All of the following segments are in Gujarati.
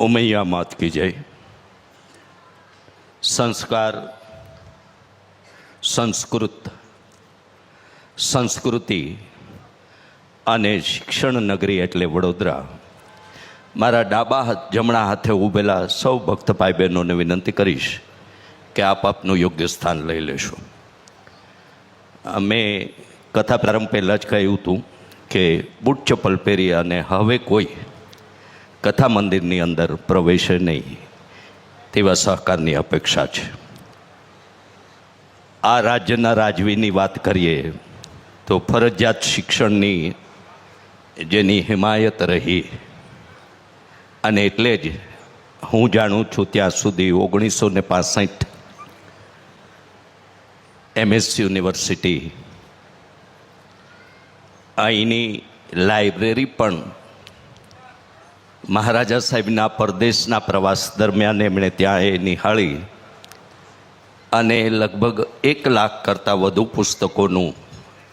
ઉમૈયા માત કી જય સંસ્કાર સંસ્કૃત સંસ્કૃતિ અને શિક્ષણ નગરી એટલે વડોદરા મારા ડાબા જમણા હાથે ઊભેલા સૌ ભક્ત ભાઈ બહેનોને વિનંતી કરીશ કે આપ આપનું યોગ્ય સ્થાન લઈ લેશો અમે કથા પ્રારંભ પહેલાં જ કહ્યું હતું કે બૂટ ચપ્પલ પહેરી અને હવે કોઈ કથા મંદિરની અંદર પ્રવેશે નહીં તેવા સહકારની અપેક્ષા છે. આ રાજ્યના રાજવીની વાત કરીએ તો ફરજિયાત શિક્ષણની જેની હિમાયત રહી અને એટલે જ હું જાણું છું ત્યાં સુધી ઓગણીસો ને પાસઠ એમએસ યુનિવર્સિટી અહીંની લાઇબ્રેરી પણ મહારાજા સાહેબના પરદેશના પ્રવાસ દરમિયાન એમણે ત્યાં એ નિહાળી અને લગભગ એક લાખ કરતાં વધુ પુસ્તકોનું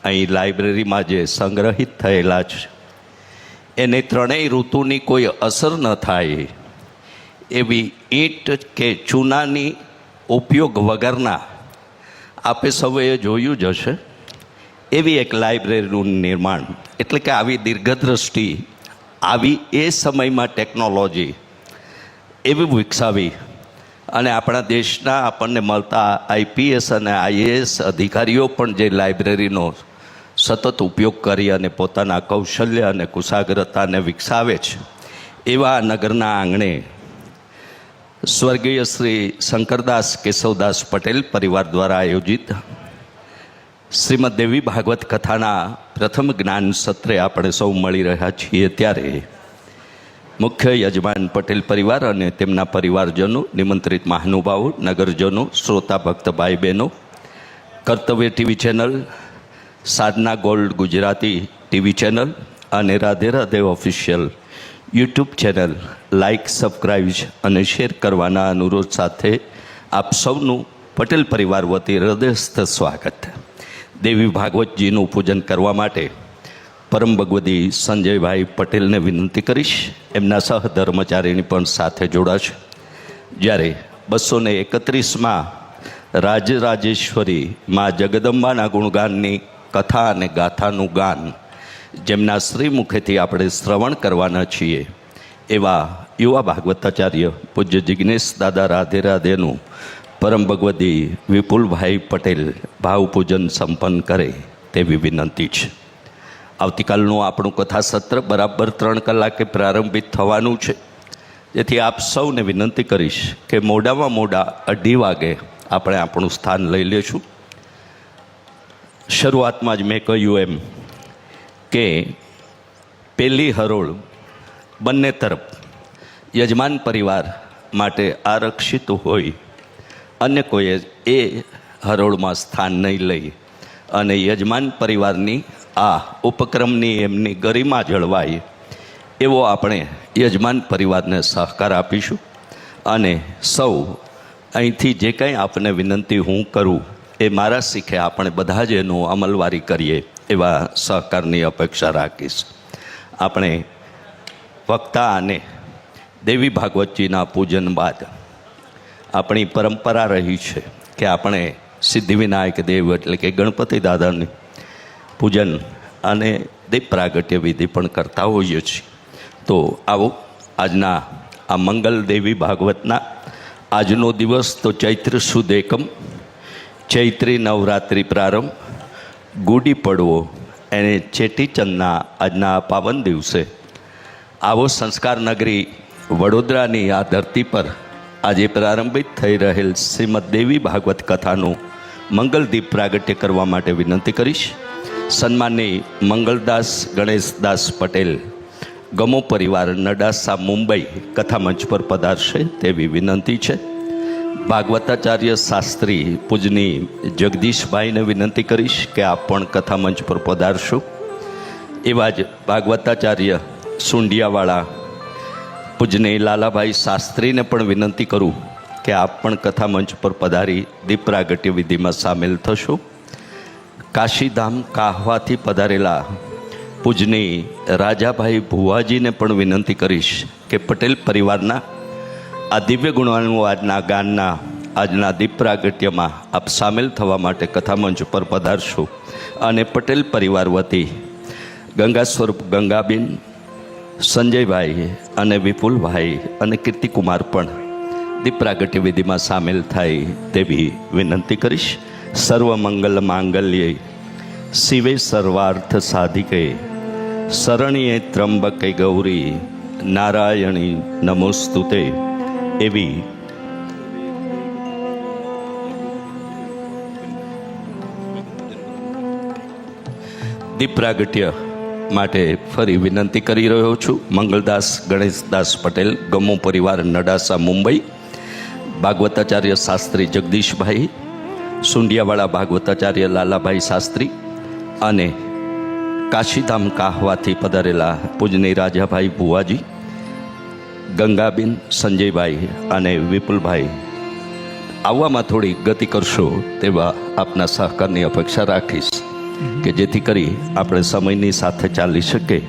અહીં લાઇબ્રેરીમાં જે સંગ્રહિત થયેલા છે, એને ત્રણેય ઋતુની કોઈ અસર ન થાય એવી ઈંટ કે ચૂનાની ઉપયોગ વગરના આપે સૌએ જોયું જ હશે. એવી એક લાઇબ્રેરીનું નિર્માણ. એટલે કે આવી દીર્ઘદ્રષ્ટિ, આવી એ સમયમાં ટેકનોલોજી એવી વિકસાવી અને આપણા દેશના આપણને મળતા આઈપીએસ અને આઈએએસ અધિકારીઓ પણ જે લાઇબ્રેરીનો સતત ઉપયોગ કરી અને પોતાના કૌશલ્ય અને કુશાગ્રતાને વિકસાવે છે, એવા નગરના આંગણે સ્વર્ગીય શ્રી શંકરદાસ કેશવદાસ પટેલ પરિવાર દ્વારા આયોજિત શ્રીમદ દેવી ભાગવત કથાના પ્રથમ જ્ઞાન સત્રે આપણે સૌ મળી રહ્યા છીએ ત્યારે મુખ્ય યજમાન પટેલ પરિવાર અને તેમના પરિવારજનો, નિમંત્રિત મહાનુભાવો, નગરજનો, શ્રોતા ભક્ત ભાઈ બહેનો Kartavya TV channel, Sadhana gold Gujarati TV channel અને Radhe Radhe official YouTube channel like subscribe અને શેર કરવાના અનુરોધ સાથે આપ સૌનું પટેલ પરિવાર વતી હૃદયસ્થ સ્વાગત. દેવી ભાગવતજીનું પૂજન કરવા માટે પરમ ભગવતી સંજયભાઈ પટેલને વિનંતી કરીશ. એમના સહધર્મચારીની પણ સાથે જોડાશે. જ્યારે બસો ને એકત્રીસમાં રાજરાજેશ્વરી મા જગદંબાના ગુણગાનની કથા અને ગાથાનું ગાન જેમના શ્રી મુખેથી આપણે શ્રવણ કરવાના છીએ, એવા યુવા ભાગવતાચાર્ય પૂજ્ય જિજ્ઞેશ દાદા રાધે રાધેનું પરમ ભગવતી વિપુલભાઈ પટેલ ભાવપૂજન સંપન્ન કરે તેવી વિનંતી છે. આવતીકાલનું આપણું કથા સત્ર બરાબર ત્રણ કલાકે પ્રારંભિત થવાનું છે. જેથી આપ સૌને વિનંતી કરીશ કે મોડામાં મોડા અઢી વાગે આપણે આપણું સ્થાન લઈ લેશું. શરૂઆતમાં જ મેં કહ્યું એમ કે પેલી હરોળ બંને તરફ યજમાન પરિવાર માટે આરક્ષિત હોય અન્ય કોઈએ એ હરોળમાં સ્થાન નહીં લઈ અને યજમાન પરિવારની આ ઉપક્રમની એમની ગરિમા જળવાય એવો આપણે યજમાન પરિવારને સહકાર આપીશું અને સૌ અહીંથી જે કંઈ આપને વિનંતી હું કરું એ મારા શીખે આપણે બધા જ એનું અમલવારી કરીએ એવા સહકારની અપેક્ષા રાખીશ. આપણે વક્તા અને દેવી ભાગવતજીના પૂજન બાદ આપણી પરંપરા રહી છે કે આપણે સિદ્ધિવિનાયક દેવ એટલે કે ગણપતિ દાદાની પૂજન અને દીપ પ્રાગટ્ય વિધિ પણ કરતા હોઈએ છીએ. તો આવો, આજના આ મંગલ દેવી ભાગવતના આજનો દિવસ તો ચૈત્ર સુદ એકમ, ચૈત્રી નવરાત્રિ પ્રારંભ, ગુડી પડવો, એને ચેટીચંદના આજના પાવન દિવસે આવો સંસ્કાર નગરી વડોદરાની આ ધરતી પર આજે પ્રારંભિત થઈ રહેલ શ્રીમદ દેવી ભાગવત કથાનું મંગલદીપ પ્રાગટ્ય કરવા માટે વિનંતી કરીશ. સન્માનની મંગલદાસ ગણેશદાસ પટેલ ગમો પરિવાર નડાસા મુંબઈ કથામંચ પર પધારશે તેવી વિનંતી છે. ભાગવતાચાર્ય શાસ્ત્રી પૂજની જગદીશભાઈને વિનંતી કરીશ કે આપ પણ કથામંચ પર પધારશો. એવા જ ભાગવતાચાર્ય સુંડિયાવાળા પૂજની લાલાભાઈ શાસ્ત્રીને પણ વિનંતી કરું કે આપ પણ કથામંચ પર પધારી દીપ પ્રાગટ્ય વિધિમાં સામેલ થશો. કાશીધામ કાહવાથી પધારેલા પૂજની રાજાભાઈ ભુવાજીને પણ વિનંતી કરીશ કે પટેલ પરિવારના આ દિવ્ય ગુણવાનું આજના ગાનના, આજના દીપ પ્રાગટ્યમાં આપ સામેલ થવા માટે કથામંચ પર પધારશો. અને પટેલ પરિવાર વતી ગંગા સ્વરૂપ ગંગાબેન, સંજયભાઈ અને વિપુલભાઈ અને કીર્તિકુમાર પણ દીપરાગટ્ય વિધિમાં સામેલ થાય તેવી વિનંતી કરીશ. સર્વ મંગલ માંગલ્ય શિવે સર્વાર્થ સાધિકે. શરણીએ ત્રંબકે ગૌરી નારાયણી નમોસ્તુતે. એવી દીપ પ્રાગટ્ય માટે ફરી વિનંતી કરી રહ્યો છું. મંગલદાસ, ગણેશદાસ પટેલ, ગમો પરિવાર, નડાસા, મુંબઈ, ભાગવતાચાર્ય શાસ્ત્રી જગદીશભાઈ, સુંડિયાવાળા ભાગવતાચાર્ય લાલાભાઈ શાસ્ત્રી અને કાશીધામ કાહવાથી પધારેલા પૂજની રાજાભાઈ ભુવાજી, ગંગાબેન સંજયભાઈ અને વિપુલભાઈ. આવવામાં થોડી ગતિ કરશો તેવા આપના સહકારની અપેક્ષા રાખીશ. કે જેથી કરી આપણે સમયની સાથે ચાલી શકીએ.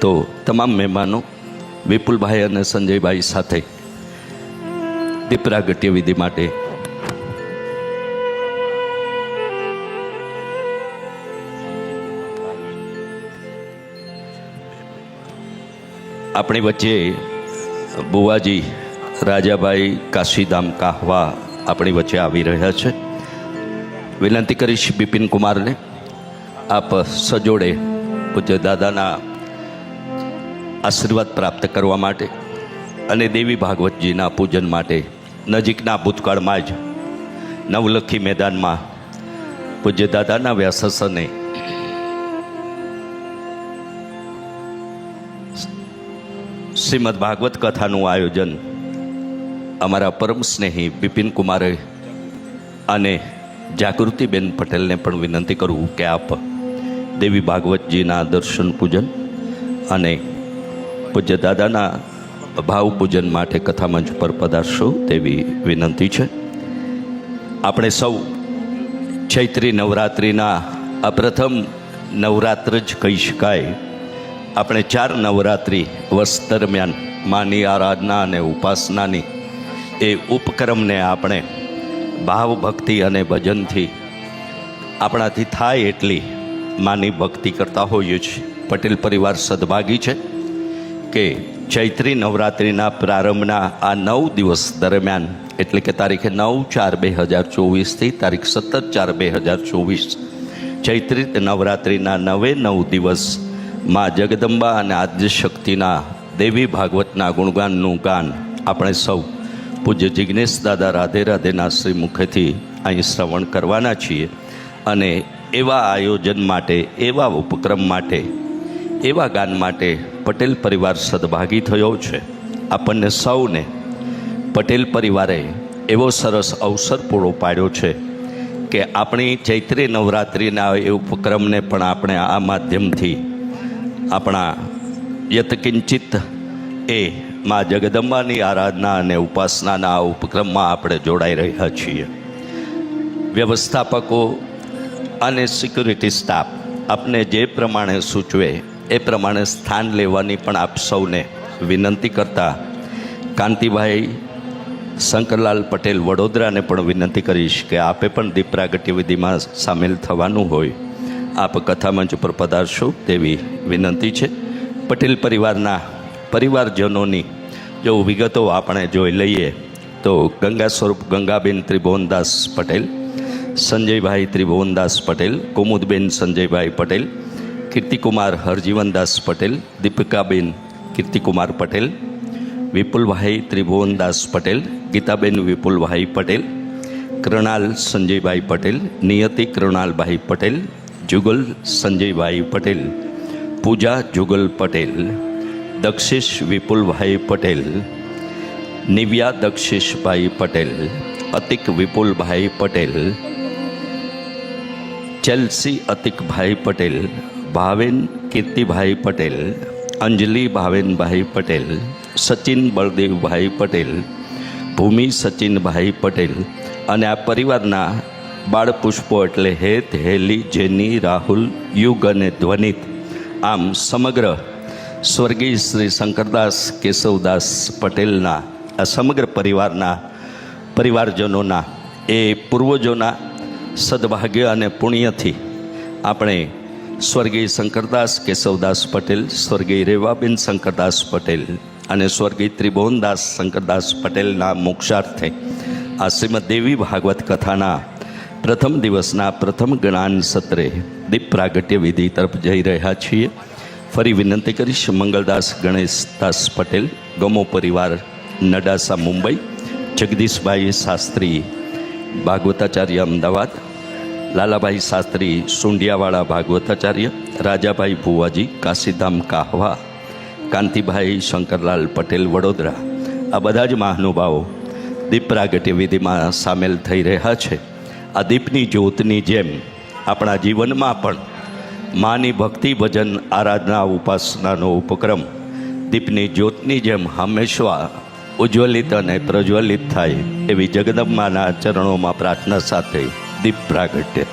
તો તમામ મહેમાનો વિપુલભાઈ અને સંજયભાઈ સાથે દીપરાગટ્ય વિધિ માટે આપણી વચ્ચે બુવાજી રાજાભાઈ કાશીધામ કાહવા આપણી વચ્ચે આવી રહ્યા છે. વિનંતી કરીશ બિપિન કુમારને આપ સજોડે પૂજ્ય દાદાના આશીર્વાદ પ્રાપ્ત કરવા માટે અને દેવી ભાગવતજીના પૂજન માટે નજીકના ભૂતકાળમાં જ નવલખી મેદાનમાં પૂજ્ય દાદાના વ્યાસસને શ્રીમદ ભાગવત કથાનું આયોજન અમારા પરમ સ્નેહી બિપિન કુમારે અને જાગૃતિબેન પટેલને પણ વિનંતી કરું કે આપ દેવી ભાગવતજીના દર્શન પૂજન અને પૂજ્ય દાદાના ભાવ પૂજન માટે કથામંચ પર પધારશો તેવી વિનંતી છે. આપણે સૌ ચૈત્રી નવરાત્રિના આ પ્રથમ નવરાત્ર જ કહી શકાય. આપણે ચાર નવરાત્રિ વર્ષ દરમિયાન માની આરાધના અને ઉપાસનાની એ ઉપક્રમને આપણે ભાવ ભક્તિ અને ભજનથી આપણાથી થાય એટલી માની ભક્તિ કરતા હોઈએ છીએ. પટેલ પરિવાર સદભાગી છે કે ચૈત્રી નવરાત્રિના પ્રારંભના આ નવ દિવસ દરમિયાન, એટલે કે તારીખે નવ ચાર બે હજાર ચોવીસથી તારીખ સત્તર ચાર બે હજાર ચોવીસ, ચૈત્રી નવરાત્રિના નવે નવ દિવસમાં જગદંબા અને આદ્યશક્તિના દેવી ભાગવતના ગુણગાનનું ગાન આપણે સૌ પૂજ્ય જિજ્ઞેશ દાદા રાધે રાધેના શ્રી મુખેથી અહીં શ્રવણ કરવાના છીએ. અને એવા આયોજન માટે, એવા ઉપક્રમ માટે, એવા ગાન માટે પટેલ પરિવાર સદભાગી થયો છે. આપણને સૌને પટેલ પરિવારે એવો સરસ અવસર પૂરો પાડ્યો છે કે આપણી ચૈત્રી નવરાત્રિના એ ઉપક્રમને પણ આપણે આ માધ્યમથી આપણા યતકિંચિત એ માં જગદંબાની આરાધના અને ઉપાસનાના આ ઉપક્રમમાં આપણે જોડાઈ રહ્યા છીએ. વ્યવસ્થાપકો અને સિક્યુરિટી સ્ટાફ આપને જે પ્રમાણે સૂચવે, એ પ્રમાણે સ્થાન લેવાની પણ આપ સૌને વિનંતી કરતા કાંતિભાઈ શંકરલાલ પટેલ વડોદરાને પણ વિનંતી કરીશ કે આપે પણ દીપ પ્રાગટ્ય વિધિમાં સામેલ થવાનું હોય. આપ કથામંચ પર પધારશો તેવી વિનંતી છે. પટેલ પરિવારના પરિવારજનોની જો વિગતો આપણે જોઈ લઈએ, તો ગંગા સ્વરૂપ ગંગાબેન ત્રિભુવનદાસ પટેલ સંજયભાઈ ત્રિભુવનદાસ પટેલ કુમુદબેન સંજયભાઈ પટેલ કીર્તિકુમાર હરજીવનદાસ પટેલ દીપિકાબેન કીર્તિકુમાર પટેલ વિપુલભાઈ ત્રિભુવનદાસ પટેલ ગીતાબેન વિપુલભાઈ પટેલ કૃણાલ સંજયભાઈ પટેલ નિયતિ કૃણાલભાઈ પટેલ જુગલ સંજયભાઈ પટેલ પૂજા જુગલ પટેલ દક્ષિશ વિપુલભાઈ પટેલ નિવ્યા દક્ષિશભાઈ પટેલ અતિક વિપુલભાઈ પટેલ ચેલ્સી અતિકભાઈ પટેલ, ભાવેન કીર્તિભાઈ પટેલ અંજલિ ભાવેનભાઈ પટેલ, સચિન બળદેવભાઈ પટેલ, ભૂમિ સચિનભાઈ પટેલ અને આ પરિવારના બાળપુષ્પો એટલે હેત, હેલી, જેની, રાહુલ, યુગ અને ધ્વનિત. આમ સમગ્ર સ્વર્ગીય શ્રી શંકરદાસ કેશવદાસ પટેલના આ સમગ્ર પરિવારના પરિવારજનોના, એ પૂર્વજોના સદભાગ્ય અને પુણ્યથી આપણે સ્વર્ગીય શંકરદાસ કેશવદાસ પટેલ, સ્વર્ગીય રેવાબેન શંકરદાસ પટેલ અને સ્વર્ગીય ત્રિભુવનદાસ શંકરદાસ પટેલના મોક્ષાર્થે આ શ્રીમદ દેવી ભાગવત કથાના પ્રથમ દિવસના પ્રથમ જ્ઞાન સત્રે દીપ પ્રાગટ્ય વિધિ તરફ જઈ રહ્યા છીએ. ફરી વિનંતી કરીશ મંગલદાસ ગણેશદાસ પટેલ, ગમો પરિવાર નડાસા મુંબઈ, જગદીશભાઈ શાસ્ત્રી ભાગવતાચાર્ય અમદાવાદ, લાલાભાઈ શાસ્ત્રી સુંડિયાવાળા ભાગવતાચાર્ય, રાજાભાઈ ભુવાજી, કાશીધામ કાહવા, કાંતિભાઈ શંકરલાલ પટેલ વડોદરા, આ બધા જ મહાનુભાવો દીપ પ્રાગટ્ય વિધિમાં સામેલ થઈ રહ્યા છે. આ દીપની જ્યોતની જેમ આપણા જીવનમાં પણ માની ભક્તિ ભજન આરાધના ઉપાસનાનો ઉપક્રમ દીપની જ્યોતની જેમ હંમેશા ઉજ્જવલિત અને પ્રજ્વલિત થાય એવી જગદંબાના ચરણોમાં પ્રાર્થના સાથે દીપ પ્રાગટ્ય.